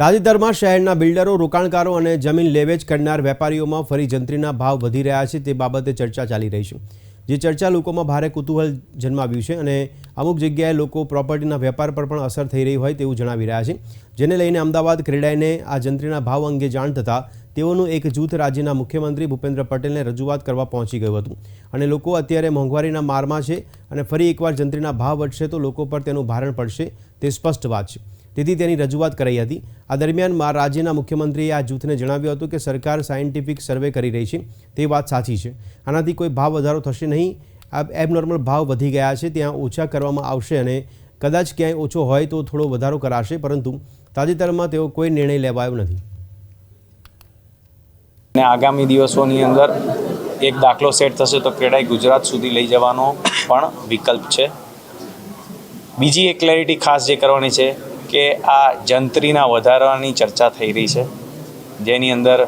તાજેતરમાં શહેરના બિલ્ડરો, રોકાણકારો અને જમીન લેવેચ કરનાર વેપારીઓમાં ફરી જંત્રીના ભાવ વધી રહ્યા છે તે બાબતે ચર્ચા ચાલી રહી છે. જે ચર્ચા લોકોમાં ભારે કુતૂહલ જન્માવ્યું છે અને અમુક જગ્યાએ લોકો પ્રોપર્ટીના વેપાર પર પણ અસર થઈ રહી હોય તેવું જણાવી રહ્યા છે. જેને લઈને અમદાવાદ ક્રેડાઈને આ જંત્રીના ભાવ અંગે જાણ થતાં તેઓનું એક જૂથ રાજ્યના મુખ્યમંત્રી ભૂપેન્દ્ર પટેલને રજૂઆત કરવા પહોંચી ગયું હતું. અને લોકો અત્યારે મોંઘવારીના મારમાં છે અને ફરી એકવાર જંત્રીના ભાવ વધશે તો લોકો પર તેનું ભારણ પડશે, તે સ્પષ્ટ વાત છે. તેથી તેની રજૂઆત કરાઈ હતી. આ દરમિયાન રાજ્યના મુખ્યમંત્રીએ આ જૂથને જણાવ્યું હતું કે સરકાર સાયન્ટિફિક સર્વે કરી રહી છે, તે વાત સાચી છે. આનાથી કોઈ ભાવ વધારો થશે નહીં. આ એબનોર્મલ ભાવ વધી ગયા છે, ત્યાં ઓછા કરવામાં આવશે અને કદાચ ક્યાંય ઓછો હોય તો થોડો વધારો કરાશે, પરંતુ તાજેતરમાં તેઓ કોઈ નિર્ણય લેવાયો નથી. અને આગામી દિવસોની અંદર એક દાખલો સેટ થશે તો ક્રેડાઈ ગુજરાત સુધી લઈ જવાનો પણ વિકલ્પ છે. બીજી એક ક્લેરિટી ખાસ જે કરવાની છે કે આ જંત્રીના વધારવાની ચર્ચા થઈ રહી છે. જેની અંદર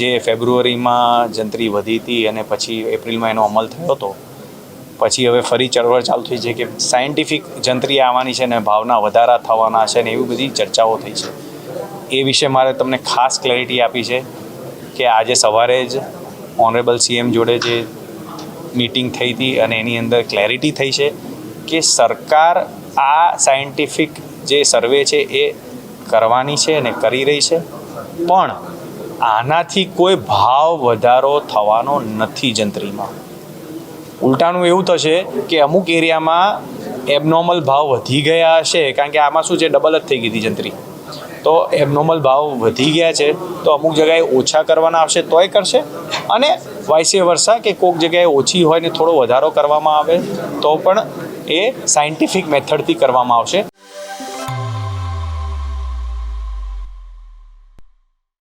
જે ફેબ્રુઆરીમાં જંત્રી વધી હતી અને પછી એપ્રિલમાં એનો અમલ થયો હતો, પછી હવે ફરી ચળવળ ચાલુ થઈ છે કે સાયન્ટિફિક જંત્રી આવવાની છે ને ભાવના વધારા થવાના છે ને એવી બધી ચર્ચાઓ થઈ છે. એ વિશે મારે તમને ખાસ ક્લેરિટી આપી છે. કે આજે સવારે જ ઓનરેબલ સીએમ જોડે જે મીટિંગ થઈ હતી અને એની અંદર ક્લેરિટી થઈ છે કે સરકાર આ સાયન્ટિફિક જે સર્વે છે એ કરવાની છે અને કરી રહી છે. પણ આનાથી કોઈ ભાવ વધારો થવાનો નથી જંત્રીમાં. ઉલટાનું એવું થશે કે અમુક એરિયામાં એબનોર્મલ ભાવ વધી ગયા હશે, કારણ કે આમાં શું છે ડબલ જ થઈ ગઈ હતી જંત્રી. તો એબનોર્મલ ભાવ વધી ગયા છે, તો અમુક જગ્યાએ ઓછા કરવાના આવશે, તોય કરશે. અને વાયસે વર્ષા કે કોઈક જગ્યાએ ઓછી હોય ને થોડો વધારો કરવામાં આવે, તો પણ એ સાયન્ટિફિક મેથડથી કરવામાં આવશે.